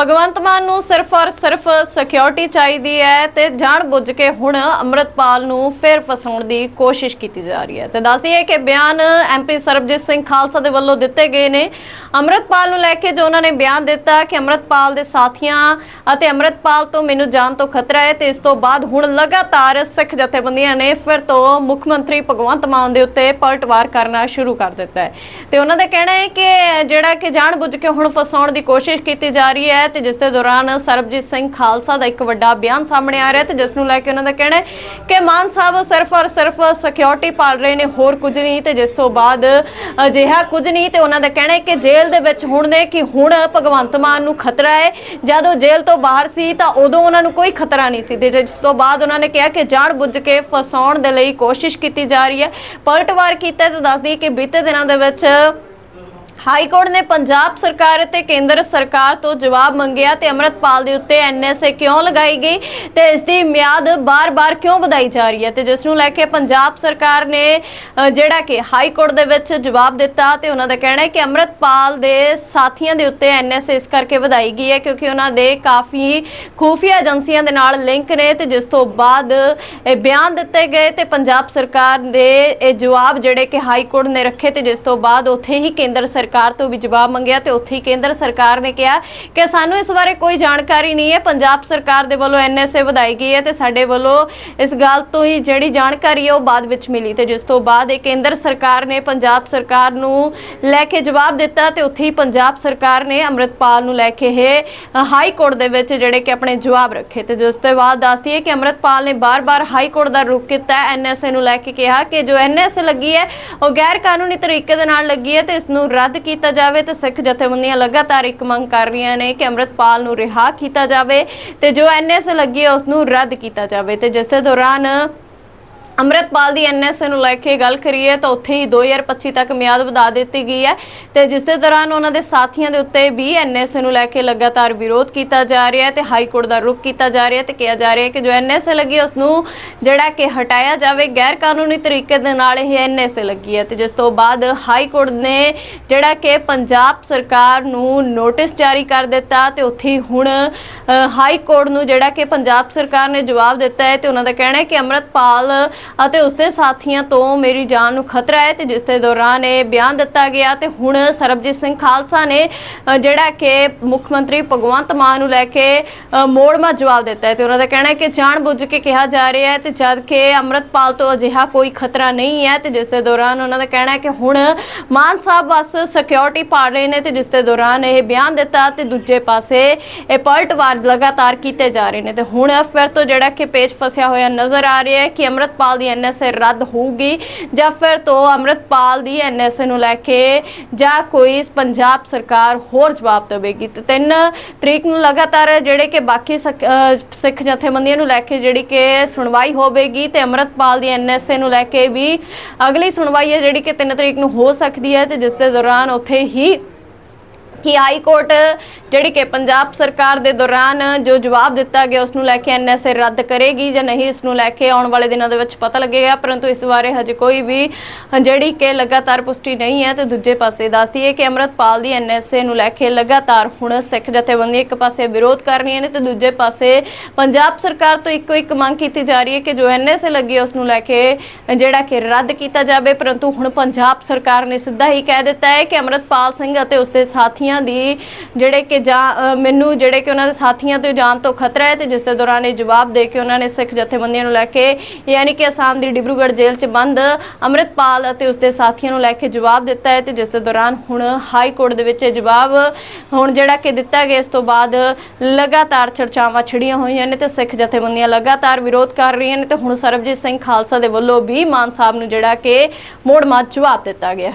ਭਗਵੰਤ ਮਾਨ ਨੂੰ ਸਿਰਫ ਔਰ ਸਿਰਫ ਸਿਕਿਉਰਿਟੀ ਚਾਹੀਦੀ ਹੈ ਤੇ ਜਾਣ ਬੁੱਝ ਕੇ ਹੁਣ ਅੰਮ੍ਰਿਤਪਾਲ ਨੂੰ ਫਿਰ ਫਸਾਉਣ ਦੀ ਕੋਸ਼ਿਸ਼ ਕੀਤੀ ਜਾ ਰਹੀ ਹੈ। ਤੇ ਦੱਸਦੀ ਹੈ ਕਿ ਬਿਆਨ ਐਮਪੀ ਸਰਬਜੀਤ ਸਿੰਘ ਖਾਲਸਾ ਦੇ ਵੱਲੋਂ ਦਿੱਤੇ ਗਏ ਨੇ। ਅੰਮ੍ਰਿਤਪਾਲ ਨੂੰ ਲੈ ਕੇ ਜੋ ਉਹਨਾਂ ਨੇ ਬਿਆਨ ਦਿੱਤਾ ਕਿ ਅੰਮ੍ਰਿਤਪਾਲ ਦੇ ਸਾਥੀਆਂ ਅਤੇ ਅੰਮ੍ਰਿਤਪਾਲ ਤੋਂ ਮੈਨੂੰ ਜਾਨ ਤੋਂ ਖਤਰਾ ਹੈ ਤੇ ਇਸ ਤੋਂ ਬਾਅਦ ਹੁਣ ਲਗਾਤਾਰ ਸਿੱਖ ਜਥੇਬੰਦੀਆਂ ਨੇ ਫਿਰ ਤੋਂ ਮੁੱਖ ਮੰਤਰੀ ਭਗਵੰਤ ਮਾਨ ਦੇ ਉੱਤੇ ਪਲਟਵਾਰ ਕਰਨਾ ਸ਼ੁਰੂ ਕਰ ਦਿੱਤਾ ਹੈ। ਤੇ ਉਹਨਾਂ ਦਾ ਕਹਿਣਾ ਹੈ ਕਿ ਜਿਹੜਾ ਕਿ ਜਾਣ ਬੁੱਝ ਕੇ ਹੁਣ ਫਸਾਉਣ ਦੀ ਕੋਸ਼ਿਸ਼ ਕੀਤੀ ਜਾ ਰਹੀ ਹੈ ਤੇ ਜਿਸ ਦੇ ਦੌਰਾਨ ਸਰਬਜੀਤ ਸਿੰਘ ਖਾਲਸਾ ਦਾ ਇੱਕ ਵੱਡਾ ਬਿਆਨ ਸਾਹਮਣੇ ਆ ਰਿਹਾ ਤੇ ਜਿਸ ਨੂੰ ਲੈ ਕੇ ਉਹਨਾਂ ਦਾ ਕਹਿਣਾ ਹੈ ਕਿ ਮਾਨ ਸਾਹਿਬ ਸਿਰਫ ਔਰ ਸਿਰਫ ਸਿਕਿਉਰਿਟੀ ਪਾਲ ਰਹੇ ਨੇ, ਹੋਰ ਕੁਝ ਨਹੀਂ ਤੇ ਜਿਸ ਤੋਂ ਬਾਅਦ ਅਜਿਹਾ ਕੁਝ ਨਹੀਂ ਤੇ ਉਹਨਾਂ ਦਾ ਕਹਿਣਾ ਹੈ ਕਿ ਜੇਲ੍ਹ ਦੇ ਵਿੱਚ ਹੁਣ ਨੇ ਕਿ ਹੁਣ ਭਗਵੰਤ ਮਾਨ ਨੂੰ ਖਤਰਾ ਹੈ। ਜਦੋਂ ਜੇਲ੍ਹ ਤੋਂ ਬਾਹਰ ਸੀ ਤਾਂ ਉਦੋਂ ਉਹਨਾਂ ਨੂੰ ਕੋਈ ਖਤਰਾ ਨਹੀਂ ਸੀ ਤੇ ਜਿਸ ਤੋਂ ਬਾਅਦ ਉਹਨਾਂ ਨੇ ਕਿਹਾ ਕਿ ਜਾਣ ਬੁੱਝ ਕੇ ਫਸਾਉਣ ਦੇ ਲਈ ਕੋਸ਼ਿਸ਼ ਕੀਤੀ ਜਾ ਰਹੀ ਹੈ। ਪਲਟਵਾਰ ਕੀਤਾ ਤੇ ਦੱਸਦੀ ਕਿ ਬੀਤੇ ਦਿਨਾਂ ਦੇ ਵਿੱਚ ਹਾਈ ਕੋਰਟ ਨੇ ਪੰਜਾਬ ਸਰਕਾਰ ਅਤੇ ਕੇਂਦਰ ਸਰਕਾਰ ਤੋਂ ਜਵਾਬ ਮੰਗਿਆ ਤੇ ਅਮਰਤਪਾਲ ਦੇ ਉੱਤੇ ਐਨਐਸਏ ਕਿਉਂ ਲਗਾਈ ਗਈ ਤੇ ਇਸ ਦੀ ਮਿਆਦ ਬਾਰ-ਬਾਰ ਕਿਉਂ ਵਧਾਈ ਜਾ ਰਹੀ ਹੈ ਤੇ ਜਿਸ ਨੂੰ ਲੈ ਕੇ ਪੰਜਾਬ ਸਰਕਾਰ ਨੇ ਜਿਹੜਾ ਕਿ ਹਾਈ ਕੋਰਟ ਦੇ ਵਿੱਚ ਜਵਾਬ ਦਿੱਤਾ ਤੇ ਉਹਨਾਂ ਦਾ ਕਹਿਣਾ ਹੈ ਕਿ ਅਮਰਤਪਾਲ ਦੇ ਸਾਥੀਆਂ ਦੇ ਉੱਤੇ ਐਨਐਸਏ ਇਸ ਕਰਕੇ ਵਧਾਈ ਗਈ ਹੈ ਕਿਉਂਕਿ ਉਹਨਾਂ ਦੇ ਕਾਫੀ ਖੂਫੀਆ ਏਜੰਸੀਆਂ ਦੇ ਨਾਲ ਲਿੰਕ ਨੇ ਤੇ ਜਿਸ ਤੋਂ ਬਾਅਦ ਇਹ ਬਿਆਨ ਦਿੱਤੇ ਗਏ ਤੇ ਪੰਜਾਬ ਸਰਕਾਰ ਦੇ ਇਹ ਜਵਾਬ ਜਿਹੜੇ ਕਿ ਹਾਈ ਕੋਰਟ ਨੇ ਰੱਖੇ ਤੇ ਜਿਸ ਤੋਂ ਬਾਅਦ ਉੱਥੇ ਹੀ ਕੇਂਦਰ ਸਰਕਾਰ ਸਰਕਾਰ ਤੋਂ ਵੀ ਜਵਾਬ ਮੰਗਿਆ ਤੇ ਉੱਥੇ ਹੀ ਕੇਂਦਰ ਸਰਕਾਰ ਨੇ ਕਿਹਾ ਕਿ ਸਾਨੂੰ ਇਸ ਬਾਰੇ ਕੋਈ ਜਾਣਕਾਰੀ ਨਹੀਂ ਹੈ। ਪੰਜਾਬ ਸਰਕਾਰ ਦੇ ਵੱਲੋਂ ਐਨਐਸਏ ਵਧਾਈ ਗਈ ਹੈ ਤੇ ਸਾਡੇ ਵੱਲੋਂ ਇਸ ਗੱਲ ਤੋਂ ਹੀ ਜਿਹੜੀ ਜਾਣਕਾਰੀ ਹੈ ਉਹ ਬਾਅਦ ਵਿੱਚ ਮਿਲੀ ਤੇ ਜਿਸ ਤੋਂ ਬਾਅਦ ਇਹ ਕੇਂਦਰ ਸਰਕਾਰ ਨੇ ਪੰਜਾਬ ਸਰਕਾਰ ਨੂੰ ਲੈ ਕੇ ਜਵਾਬ ਦਿੱਤਾ ਤੇ ਉੱਥੇ ਹੀ ਪੰਜਾਬ ਸਰਕਾਰ ਨੇ ਅੰਮ੍ਰਿਤਪਾਲ ਨੂੰ ਲੈ ਕੇ ਇਹ ਹਾਈ ਕੋਰਟ ਦੇ ਵਿੱਚ ਜਿਹੜੇ ਕਿ ਆਪਣੇ ਜਵਾਬ ਰੱਖੇ ਤੇ ਜਿਸ ਤੋਂ ਬਾਅਦ ਦੱਸਦੀ ਹੈ ਕਿ ਅੰਮ੍ਰਿਤਪਾਲ ਨੇ ਬਾਰ-ਬਾਰ ਹਾਈ ਕੋਰਟ ਦਾ ਰੁਖ ਕੀਤਾ। ਐਨਐਸਏ ਨੂੰ ਲੈ ਕੇ ਕਿਹਾ ਕਿ ਜੋ ਐਨਐਸਏ ਲੱਗੀ ਹੈ, ਉਹ ਗੈਰ ਕਾਨੂੰਨੀ ਤਰੀਕੇ ਦੇ ਨਾਲ ਲੱਗੀ ਹੈ ਤੇ ਇਸ ਨੂੰ ਰੱਦ ਕੀਤਾ ਜਾਵੇ ਤੇ ਸਿੱਖ ਜਥੇਬੰਦੀਆਂ ਲਗਾਤਾਰ ਇੱਕ ਮੰਗ ਕਰ ਰਹੀਆਂ ਨੇ ਕਿ ਅੰਮ੍ਰਿਤਪਾਲ ਨੂੰ ਰਿਹਾ ਕੀਤਾ ਜਾਵੇ ਤੇ ਜੋ ਐਨਐਸਏ ਲੱਗੀ ਹੈ, ਉਸ ਨੂੰ ਰੱਦ ਕੀਤਾ ਜਾਵੇ ਤੇ ਜਿਸ ਦੇ ਦੌਰਾਨ ਅੰਮ੍ਰਿਤਪਾਲ ਦੀ ਐਨਐਸਏ ਨੂੰ ਲੈ ਕੇ ਗੱਲ ਕਰੀਏ ਤਾਂ ਉੱਥੇ ਹੀ 2025 ਤੱਕ ਮਿਆਦ ਵਧਾ ਦਿੱਤੀ ਗਈ ਹੈ ਤੇ ਜਿਸ ਦੇ ਦੌਰਾਨ ਉਹਨਾਂ ਦੇ ਸਾਥੀਆਂ ਦੇ ਉੱਤੇ ਵੀ ਐਨਐਸਏ ਨੂੰ ਲੈ ਕੇ ਲਗਾਤਾਰ ਵਿਰੋਧ ਕੀਤਾ ਜਾ ਰਿਹਾ ਹੈ ਤੇ ਹਾਈ ਕੋਰਟ ਦਾ ਰੁਖ ਕੀਤਾ ਜਾ ਰਿਹਾ ਹੈ ਤੇ ਕਿਹਾ ਜਾ ਰਿਹਾ ਹੈ ਕਿ ਜੋ ਐਨਐਸਏ ਲੱਗੀ ਉਸ ਨੂੰ ਜਿਹੜਾ ਕਿ ਹਟਾਇਆ ਜਾਵੇ, ਗੈਰ ਕਾਨੂੰਨੀ ਤਰੀਕੇ ਦੇ ਨਾਲ ਇਹ ਐਨਐਸਏ ਲੱਗੀ ਹੈ ਤੇ ਜਿਸ ਤੋਂ ਬਾਅਦ ਹਾਈ ਕੋਰਟ ਨੇ ਜਿਹੜਾ ਕਿ ਪੰਜਾਬ ਸਰਕਾਰ ਨੂੰ ਨੋਟਿਸ ਜਾਰੀ ਕਰ ਦਿੱਤਾ ਤੇ ਉੱਥੇ ਹੀ ਹੁਣ ਹਾਈ ਕੋਰਟ ਨੂੰ ਜਿਹੜਾ ਕਿ ਪੰਜਾਬ ਸਰਕਾਰ ਨੇ ਜਵਾਬ ਦਿੱਤਾ ਹੈ ਤੇ ਉਹਨਾਂ ਦਾ ਕਹਿਣਾ ਹੈ ਕਿ ਅੰਮ੍ਰਿਤਪਾਲ ਅਤੇ ਉਸਦੇ ਸਾਥੀਆਂ ਤੋਂ ਮੇਰੀ ਜਾਨ ਨੂੰ ਖਤਰਾ ਹੈ ਤੇ ਜਿਸ ਦੇ ਦੌਰਾਨ ਇਹ ਬਿਆਨ ਦਿੱਤਾ ਗਿਆ ਤੇ ਹੁਣ ਸਰਬਜੀਤ ਸਿੰਘ ਖਾਲਸਾ ਨੇ ਜਿਹੜਾ ਕਿ ਮੁੱਖ ਮੰਤਰੀ ਭਗਵੰਤ ਮਾਨ ਨੂੰ ਲੈ ਕੇ ਮੋੜਮਾ ਜਵਾਬ ਦਿੱਤਾ ਹੈ ਤੇ ਉਹਨਾਂ ਦਾ ਕਹਿਣਾ ਹੈ ਕਿ ਜਾਣ ਬੁੱਝ ਕੇ ਕਿਹਾ ਜਾ ਰਿਹਾ ਹੈ ਤੇ ਜਦ ਕਿ ਅੰਮ੍ਰਿਤਪਾਲ ਤੋਂ ਅਜਿਹਾ ਕੋਈ ਖਤਰਾ ਨਹੀਂ ਹੈ ਤੇ ਜਿਸ ਦੇ ਦੌਰਾਨ ਉਹਨਾਂ ਦਾ ਕਹਿਣਾ ਹੈ ਕਿ ਹੁਣ ਮਾਨ ਸਾਹਿਬ ਬਸ ਸਿਕਿਉਰਿਟੀ ਪਾ ਰਹੇ ਨੇ ਤੇ ਜਿਸ ਦੇ ਦੌਰਾਨ ਇਹ ਬਿਆਨ ਦਿੱਤਾ ਤੇ ਦੂਜੇ ਪਾਸੇ ਇਹ ਪਲਟਵਾਰ ਲਗਾਤਾਰ ਕੀਤੇ ਜਾ ਰਹੇ ਨੇ ਤੇ ਹੁਣ ਫਿਰ ਤੋਂ ਜਿਹੜਾ ਕਿ ਪੇਚ ਫਸਿਆ ਹੋਇਆ ਨਜ਼ਰ ਆ ਰਿਹਾ ਹੈ ਕਿ ਅੰਮ੍ਰਿਤਪਾਲ ਦੀ ਐਨਐਸਏ ਰੱਦ ਹੋਊਗੀ ਜਾਂ ਫਿਰ ਤੋਂ ਅੰਮ੍ਰਿਤਪਾਲ ਦੀ ਐਨਐਸਏ ਨੂੰ ਲੈ ਕੇ ਜਾਂ ਕੋਈ ਪੰਜਾਬ ਸਰਕਾਰ ਹੋਰ ਜਵਾਬ ਦੇਵੇਗੀ। ਤੇ 3 ਤਰੀਕ ਨੂੰ ਲਗਾਤਾਰ ਜਿਹੜੇ ਕਿ ਬਾਕੀ ਸਿੱਖ ਸਿੱਖ ਜਥੇਬੰਦੀਆਂ ਨੂੰ ਲੈ ਕੇ ਜਿਹੜੀ ਕਿ ਸੁਣਵਾਈ ਹੋਵੇਗੀ ਤੇ ਅੰਮ੍ਰਿਤਪਾਲ ਦੀ ਐਨਐਸਏ ਨੂੰ ਲੈ ਕੇ ਵੀ ਅਗਲੀ ਸੁਣਵਾਈ ਹੈ ਜਿਹੜੀ ਕਿ 3 ਤਰੀਕ ਨੂੰ ਹੋ ਸਕਦੀ ਹੈ ਤੇ ਜਿਸ ਦੇ ਦੌਰਾਨ ਉੱਥੇ ਹੀ ਕਿ ਹਾਈ ਕੋਰਟ ਜਿਹੜੀ ਕਿ ਪੰਜਾਬ ਸਰਕਾਰ ਦੇ ਦੌਰਾਨ ਜੋ ਜਵਾਬ ਦਿੱਤਾ ਗਿਆ ਉਸ ਨੂੰ ਲੈ ਕੇ ਐਨਐਸਏ ਰੱਦ ਕਰੇਗੀ ਜਾਂ ਨਹੀਂ, ਇਸ ਨੂੰ ਲੈ ਕੇ ਆਉਣ ਵਾਲੇ ਦਿਨਾਂ ਦੇ ਵਿੱਚ ਪਤਾ ਲੱਗੇਗਾ। ਪਰੰਤੂ ਇਸ ਬਾਰੇ ਹਜੇ ਕੋਈ ਵੀ ਜਿਹੜੀ ਕਿ ਲਗਾਤਾਰ ਪੁਸ਼ਟੀ ਨਹੀਂ ਹੈ, ਤੇ ਦੂਜੇ ਪਾਸੇ ਦੱਸਦੀ ਹੈ ਕਿ ਅਮਰਤਪਾਲ ਦੀ ਐਨਐਸਏ ਨੂੰ ਲੈ ਕੇ ਲਗਾਤਾਰ ਹੁਣ ਸਿੱਖ ਜਥੇਬੰਦੀਆਂ ਇੱਕ ਪਾਸੇ ਵਿਰੋਧ ਕਰ ਰਹੀਆਂ ਨੇ ਤੇ ਦੂਜੇ ਪਾਸੇ ਪੰਜਾਬ ਸਰਕਾਰ ਤੋਂ ਇੱਕੋ ਇੱਕ ਮੰਗ ਕੀਤੀ ਜਾ ਰਹੀ ਹੈ ਕਿ ਜੋ ਐਨਐਸਏ ਲੱਗੀ ਹੈ ਉਸ ਨੂੰ ਲੈ ਕੇ ਜਿਹੜਾ ਕਿ ਰੱਦ ਕੀਤਾ ਜਾਵੇ। ਪਰੰਤੂ ਹੁਣ ਪੰਜਾਬ ਸਰਕਾਰ ਨੇ ਸਿੱਧਾ ਹੀ ਕਹਿ ਦਿੱਤਾ ਹੈ ਕਿ ਅਮਰਤਪਾਲ ਸਿੰਘ ਅਤੇ ਉਸਦੇ ਸਾਥੀਆਂ ਦੀ, ਜਿਹੜੇ ਕਿ ਜਾਂ ਮੈਨੂੰ ਜਿਹੜੇ ਕਿ ਉਹਨਾਂ ਦੇ ਸਾਥੀਆਂ ਤੋਂ ਜਾਨ ਤੋਂ ਖਤਰਾ ਹੈ ਤੇ ਜਿਸ ਦੇ ਦੌਰਾਨ ਇਹ ਜਵਾਬ ਦੇ ਕੇ ਉਹਨਾਂ ਨੇ ਸਿੱਖ ਜਥੇਬੰਦੀਆਂ ਨੂੰ ਲੈ ਕੇ, ਯਾਨੀ ਕਿ ਅਸਾਮ ਦੀ ਡਿਬਰੂਗੜ੍ਹ ਜੇਲ੍ਹ 'ਚ ਬੰਦ, ਅਮਰਿਤਪਾਲ ਅਤੇ ਉਸਦੇ ਸਾਥੀਆਂ ਨੂੰ ਲੈ ਕੇ ਜਵਾਬ ਦਿੱਤਾ ਹੈ ਤੇ ਜਿਸ ਦੇ ਦੌਰਾਨ ਹੁਣ ਹਾਈ ਕੋਰਟ ਦੇ ਵਿੱਚ ਇਹ ਜਵਾਬ, ਹੁਣ ਜਿਹੜਾ ਕਿ ਦਿੱਤਾ ਗਿਆ ਇਸ ਤੋਂ ਬਾਅਦ ਲਗਾਤਾਰ ਚਰਚਾਵਾਂ ਛਿੜੀਆਂ ਹੋਈਆਂ ਨੇ ਤੇ ਸਿੱਖ ਜਥੇਬੰਦੀਆਂ ਲਗਾਤਾਰ ਵਿਰੋਧ ਕਰ ਰਹੀਆਂ ਨੇ ਤੇ ਹੁਣ ਸਰਬਜੀਤ ਸਿੰਘ ਖਾਲਸਾ ਦੇ ਵੱਲੋਂ ਵੀ ਮਾਨ ਸਾਹਿਬ ਨੂੰ ਜਿਹੜਾ ਕਿ ਮੋੜ ਮਾਤ ਜਵਾਬ ਦਿੱਤਾ ਗਿਆ ਹੈ।